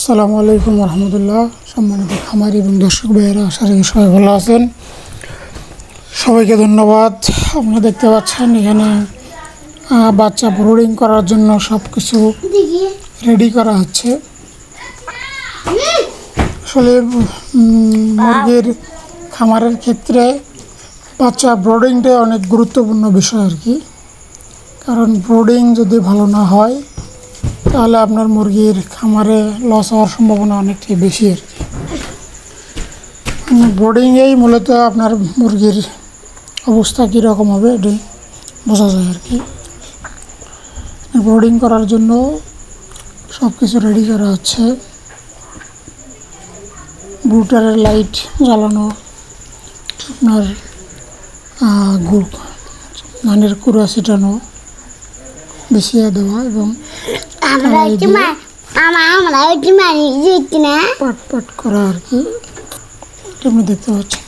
আসসালামু আলাইকুম রহমতুল্লাহ। সম্মানিত খামারি এবং দর্শক ভাইয়েরা, আশা রাখি সবাই ভালো আছেন। সবাইকে ধন্যবাদ। আপনারা দেখতে পাচ্ছেন এখানে বাচ্চা ব্রোডিং করার জন্য সব কিছু রেডি করা হচ্ছে। আসলে মুরগির খামারের ক্ষেত্রে বাচ্চা ব্রোডিংটা অনেক গুরুত্বপূর্ণ বিষয় আর কি। কারণ ব্রোডিং যদি ভালো না হয় তাহলে আপনার মুরগির খামারে লস হওয়ার সম্ভাবনা অনেকটাই বেশি আর কি। বোর্ডিংয়েই মূলত আপনার মুরগির অবস্থা কীরকম হবে এটি বোঝা যায় আর কি। বোর্ডিং করার জন্য সব কিছু রেডি করা হচ্ছে। ব্রুটারের লাইট জ্বালানো, আপনার ধানের কুড়া ছিটানো বিছিয়ে দেওয়া এবং আমরা একটু মার আমা আমরা একটু মারি যেতে না। পাট পাট করা আর কি। আপনি দেখতে পাচ্ছেন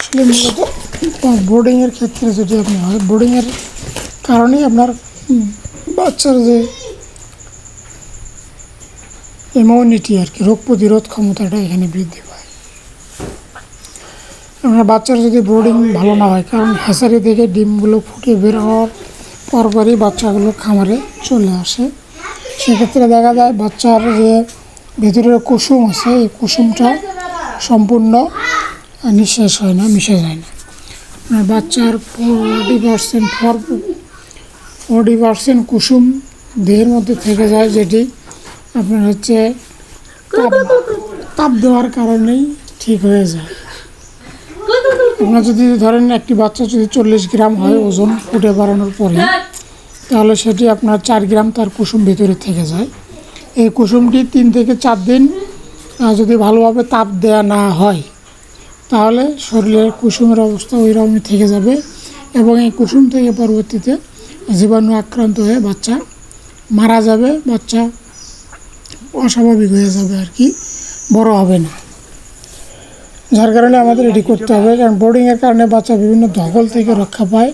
আসলে মূলত বোর্ডিংয়ের ক্ষেত্রে যদি আপনি হয় বোর্ডিংয়ের কারণেই আপনার বাচ্চার যে ইমিউনিটি আর কি রোগ প্রতিরোধ ক্ষমতাটা এখানে বৃদ্ধি পায়। আপনার বাচ্চার যদি বোর্ডিং ভালো না হয় কারণ হ্যাসারি থেকে ডিমগুলো ফুটে বের হওয়ার পরপরই বাচ্চাগুলো খামারে চলে আসে। সেক্ষেত্রে দেখা যায় বাচ্চার যে ভেতরের কুসুম আছে, এই কুসুমটা সম্পূর্ণ নিঃশেষ হয় না, মিশে যায় না। বাচ্চার forty percent four, forty percent কুসুম দেহের মধ্যে থেকে যায়, যেটি আপনার হচ্ছে তাপ তাপ দেওয়ার কারণেই ঠিক হয়ে যায়। আপনার যদি ধরেন একটি বাচ্চা যদি চল্লিশ গ্রাম হয় ওজন ফুটে বাড়ানোর পরে, তাহলে সেটি আপনার চার গ্রাম তার কুসুম ভেতরে থেকে যায়। এই কুসুমটি তিন থেকে চার দিন যদি ভালোভাবে তাপ দেওয়া না হয়, তাহলে শরীরের কুসুমের অবস্থা ওই রকমই থেকে যাবে এবং এই কুসুম থেকে পরবর্তীতে জীবাণু আক্রান্ত হয়ে বাচ্চা মারা যাবে, বাচ্চা অস্বাভাবিক হয়ে যাবে আর কি, বড় হবে না। যার কারণে আমাদের এটি করতে হবে, কারণ বোর্ডিংয়ের কারণে বাচ্চা বিভিন্ন ধকল থেকে রক্ষা পায়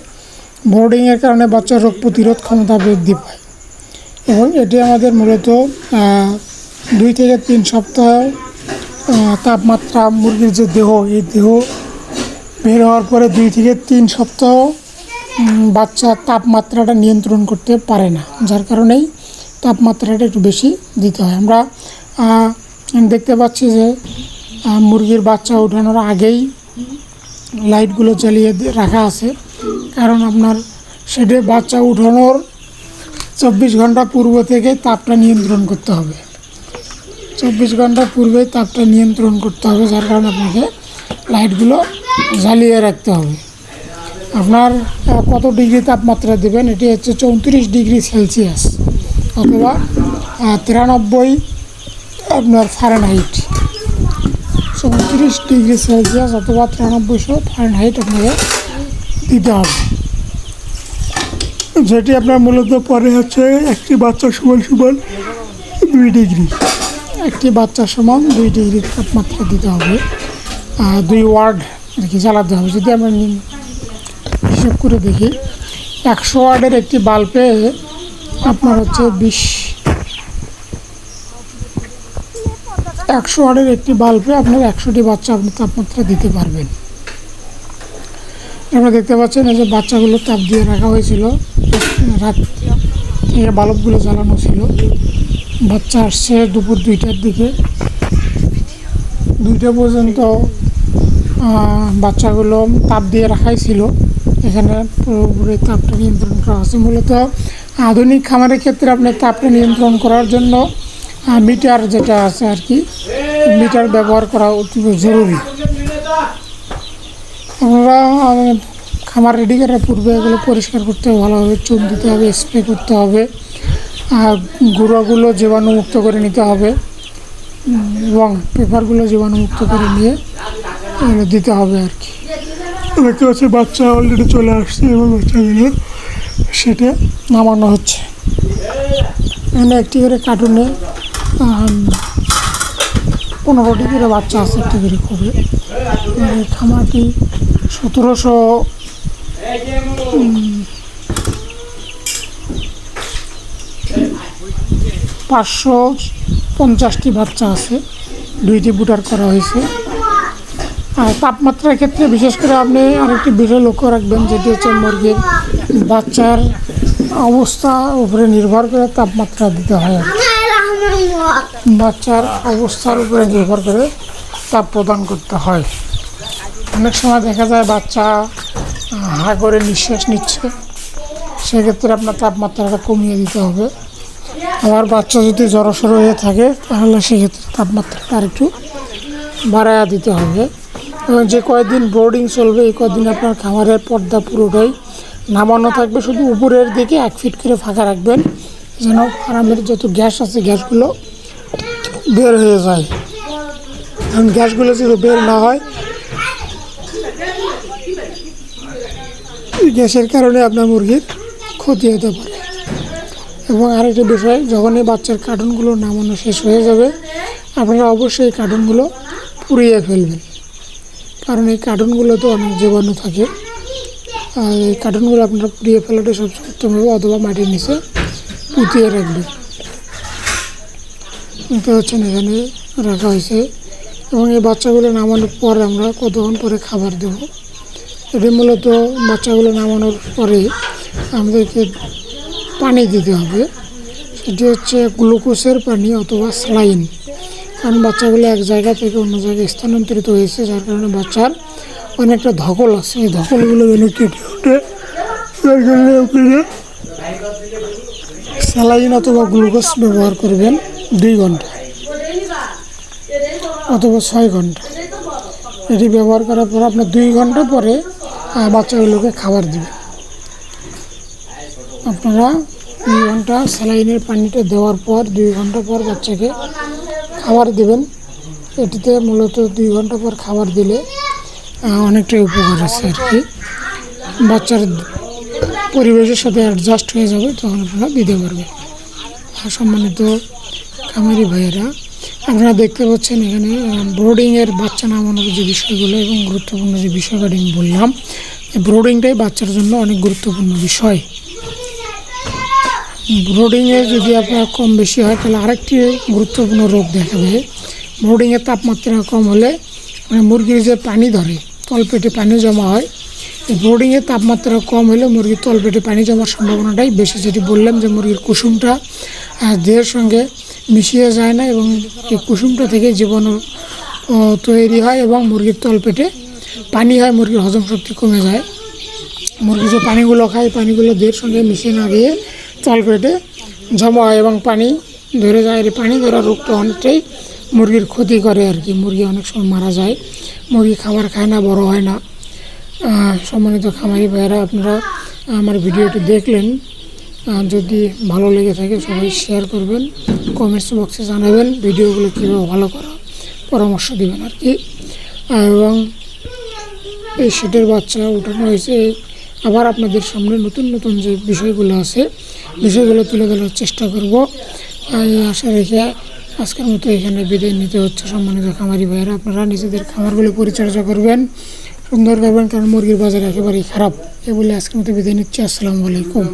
বোর্ডিংয়ের কারণে বাচ্চার রোগ প্রতিরোধ ক্ষমতা বৃদ্ধি পায়। এবং এটি আমাদের মূলত দুই থেকে তিন সপ্তাহ তাপমাত্রা মুরগির যে দেহ, এই দেহ বের হওয়ার পরে দুই থেকে তিন সপ্তাহ বাচ্চা তাপমাত্রাটা নিয়ন্ত্রণ করতে পারে না, যার কারণেই তাপমাত্রাটা একটু বেশি দিতে হয়। আমরা দেখতে পাচ্ছি যে মুরগির বাচ্চা উঠানোর আগেই লাইটগুলো জ্বালিয়ে রাখা আছে। কারণ আপনার সেটে বাচ্চা উঠানোর চব্বিশ ঘণ্টা পূর্ব থেকে তাপটা নিয়ন্ত্রণ করতে হবে। চব্বিশ ঘণ্টা পূর্বে তাপটা নিয়ন্ত্রণ করতে হবে, যার কারণে আপনাকে লাইটগুলো জ্বালিয়ে রাখতে হবে। আপনার কত ডিগ্রি তাপমাত্রা দেবেন? এটি হচ্ছে চৌত্রিশ ডিগ্রি সেলসিয়াস অথবা তিরানব্বই আপনার ফারেনহাইট চৌত্রিশ ডিগ্রি সেলসিয়াস অথবা তিরানব্বইশো ফারেনহাইট আপনাকে দিতে হবে। যেটি আপনার মূলত পরে হচ্ছে একটি বাচ্চা সমান সমান দুই ডিগ্রি। একটি বাচ্চার সমান দুই ডিগ্রি তাপমাত্রা দিতে হবে। দুই ওয়ার্ড আর কি জ্বালাতে হবে। যদি আমরা হিসেব করে দেখি, একশো ওয়ার্ডের একটি বাল্বে আপনার হচ্ছে বিশ একশো ওয়ার্ডের একটি বাল্বে আপনার একশোটি বাচ্চা আপনি তাপমাত্রা দিতে পারবেন। আপনারা দেখতে পাচ্ছেন এই যে বাচ্চাগুলো তাপ দিয়ে রাখা হয়েছিল। রাত থেকে বাল্বগুলো জ্বালানো ছিল। বাচ্চা আসছে দুপুর দুইটার দিকে। দুইটা পর্যন্ত বাচ্চাগুলো তাপ দিয়ে রাখাই ছিল। এখানে পুরোপুরি তাপটা নিয়ন্ত্রণ করা আছে। মূলত আধুনিক খামারের ক্ষেত্রে আপনি তাপটা নিয়ন্ত্রণ করার জন্য মিটার যেটা আছে আর কি মিটার ব্যবহার করা অতি জরুরি। আমরা খামার রেডি করার পূর্বে এগুলো পরিষ্কার করতে হবে ভালোভাবে চুন দিতে হবে স্প্রে করতে হবে আর গুঁড়োগুলো জীবাণুমুক্ত করে নিতে হবে এবং পেপারগুলো জীবাণুমুক্ত করে নিয়ে এগুলো দিতে হবে আর কি। দেখতে পাচ্ছি বাচ্চা অলরেডি চলে আসছে এবং বাচ্চাগুলো সেটা নামানো হচ্ছে। এখানে একটি করে কার্টুনে পনেরোটি করে বাচ্চা আছে, একটি করে করে এই খামারটি সতেরোশো পাঁচশো পঞ্চাশটি বাচ্চা আছে, দুইটি বুটার করা হয়েছে আর তাপমাত্রার ক্ষেত্রে বিশেষ করে আপনি আরেকটি বিষয় লক্ষ্য রাখবেন, যেটি হচ্ছে মুরগির বাচ্চার অবস্থা উপরে নির্ভর করে তাপমাত্রা দিতে হয় আর। বাচ্চার অবস্থার উপরে নির্ভর করে তাপ প্রদান করতে হয়। অনেক সময় দেখা যায় বাচ্চা হা করে নিঃশ্বাস নিচ্ছে। সেক্ষেত্রে আপনার তাপমাত্রাটা কমিয়ে দিতে হবে। আবার বাচ্চা যদি জড়সড় হয়ে থাকে, তাহলে সেক্ষেত্রে তাপমাত্রাটা আরেকটু বাড়ায়া দিতে হবে। এবং যে কয়েকদিন বোর্ডিং চলবে, এই কয়েকদিন আপনার খামারের পর্দা পুরোটাই নামানো থাকবে। শুধু উপরের দিকে এক ফিট করে ফাঁকা রাখবেন। যেন আরামের যত গ্যাস আছে গ্যাসগুলো বের হয়ে যায়। কারণ গ্যাসগুলো যদি বের না হয় গ্যাসের কারণে আপনার মুরগির ক্ষতি হতে পারে। এবং আরেকটি বিষয় যখনই বাচ্চার কার্টুনগুলো নামানো শেষ হয়ে যাবে, আপনারা অবশ্যই কার্টুনগুলো পুড়িয়ে ফেলবেন। কারণ এই কার্টুনগুলোতে অনেক জীবাণু থাকে। আর এই কার্টুনগুলো আপনারা পুড়িয়ে ফেলাটা সবচেয়ে উত্তম হবে, অথবা মাটির নিচে পুঁতিয়ে রাখবেন দেখতে পাচ্ছেন এখানে রাখা হয়েছে। এবং এই বাচ্চাগুলো নামানোর পর আমরা কতক্ষণ পরে খাবার দেব? এটি মূলত বাচ্চাগুলো নামানোর পরে আমাদেরকে পানি দিতে হবে। সেটি হচ্ছে গ্লুকোজের পানি অথবা স্লাইন কারণ বাচ্চাগুলো এক জায়গা থেকে অন্য জায়গায় স্থানান্তরিত হয়েছে, যার কারণে বাচ্চার অনেকটা ধকল আছে। এই ধকলগুলো যেন কেটে ওঠে যার কারণে স্যালাইন অথবা গ্লুকোজ ব্যবহার করবেন দুই ঘণ্টা অথবা ছয় ঘণ্টা। এটি ব্যবহার করার পর আপনার দুই ঘণ্টা পরে বাচ্চাগুলোকে খাবার দেবেন আপনারা দুই ঘণ্টা স্যালাইনের পানিটা দেওয়ার পর, দুই ঘণ্টা পর বাচ্চাকে খাবার দেবেন। এটিতে মূলত দুই ঘণ্টা পর খাবার দিলে অনেকটাই উপকার আছে আর কি। বাচ্চার পরিবেশের সাথে অ্যাডজাস্ট হয়ে যাবে, তখন আপনারা দিতে পারবেন। আর সম্মানিত খামারি ভাইয়েরা, আপনারা দেখতে পাচ্ছেন এখানে ব্রোডিংয়ের বাচ্চা নামানোর যে বিষয়গুলো এবং গুরুত্বপূর্ণ যে বিষয়গুলো আমি বললাম ব্রোডিংটাই বাচ্চার জন্য অনেক গুরুত্বপূর্ণ বিষয়। ব্রোডিংয়ে যদি আপনার কম বেশি হয়, তাহলে আরেকটি গুরুত্বপূর্ণ রোগ দেখা দেয়। ব্রোডিংয়ের তাপমাত্রা কম হলে মানে মুরগির যে পানি ধরে, তলপেটে পানি জমা হয় ব্রোডিংয়ের তাপমাত্রা কম হলে মুরগির তলপেটে পানি জমার সম্ভাবনাটাই বেশি। যেটি বললাম যে মুরগির কুসুমটা দেহের সঙ্গে মিশিয়ে যায় না এবং এই কুসুমটা থেকে জীবাণু তৈরি হয় এবং মুরগির তলপেটে পানি হয়, মুরগির হজম শক্তি কমে যায়। মুরগি যে পানিগুলো খায়, পানিগুলো দেহের সঙ্গে মিশিয়ে না গিয়ে তলপেটে জমা হয় এবং পানি ধরে যায়। আর পানি ধরা রোগটা অনেকটাই মুরগির ক্ষতি করে আর কি। মুরগি অনেক সময় মারা যায়। মুরগি খাবার খায় না, বড় হয় না। সম্মানিত খামারি ভাইয়েরা, আপনারা আমার ভিডিওটি দেখলেন। যদি ভালো লেগে থাকে, সবাই শেয়ার করবেন কমেন্টস বক্সে জানাবেন, ভিডিওগুলো কীভাবে ভালো করা, পরামর্শ দেবেন আর কি। এবং এই সেটের বাচ্চা উঠানো হয়েছে। আবার আপনাদের সামনে নতুন নতুন যে বিষয়গুলো আছে, বিষয়গুলো তুলে ধরার চেষ্টা করব। এই আশা রেখে আজকের মতো এখানে বিদায় নিতে হচ্ছে, সম্মানিত খামারি ভাইয়েরা। আপনারা নিজেদের খামারগুলো পরিচর্যা করবেন। সুন্দর করবেন কারণ মুরগির বাজার একেবারেই খারাপ। এ বলে আজকের মতো বিদায় নিচ্ছি। আসসালামু আলাইকুম।